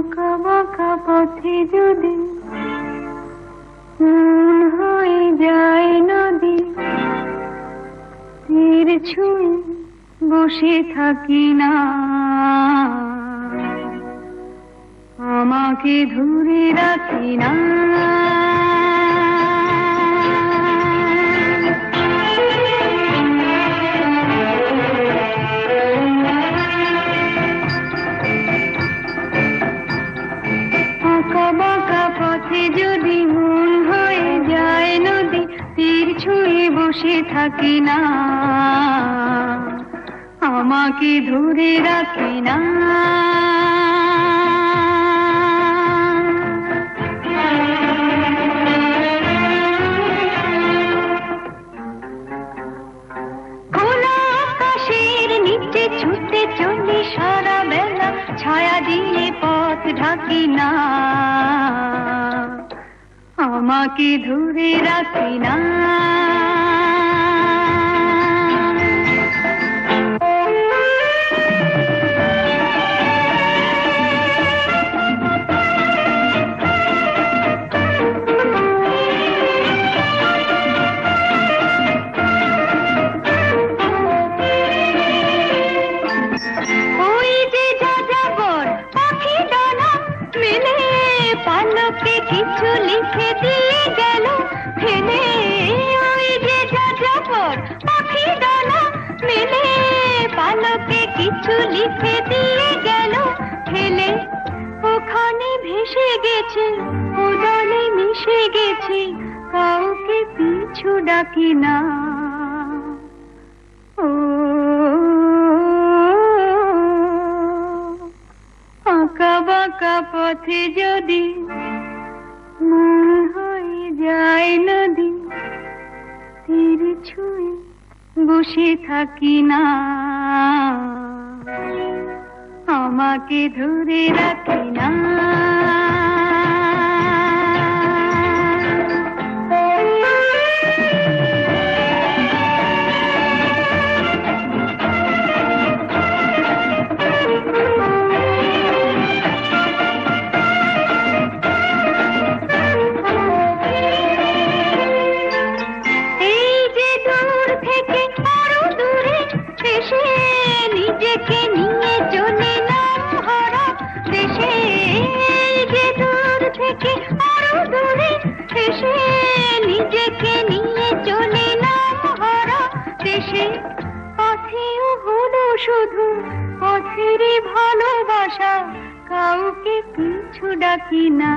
আঁকা বাঁকা পথে যদি মন হয়ে যায় নদী, তীর ছুঁয়ে বসে থাকি না। আমাকে ধরে রাখি না। বসে থাকি না, আমাকে ধরে রাখি না। সারা বেলা ছায়া পথ ঢাকি না। আমাকে ধরে রাখি না। কিছু লিখে দিয়ে গেল ফেলে ওখানে ভেসে গেছে উদলে মিশে গেছে, কাউকে পিছু ডাকি না। বাঁকা পথে যদি মন হয়ে যায় নদী, তীর ছুঁয়ে বসে থাকি না। আমাকে ধরে রাখি না থেকে আরও দূরে এসে নিজেকে নিয়ে চলে না হারা দেশে। পথেও হলো শুধু পথেরই ভালোবাসা, কাউকে কিছু ডাকি না।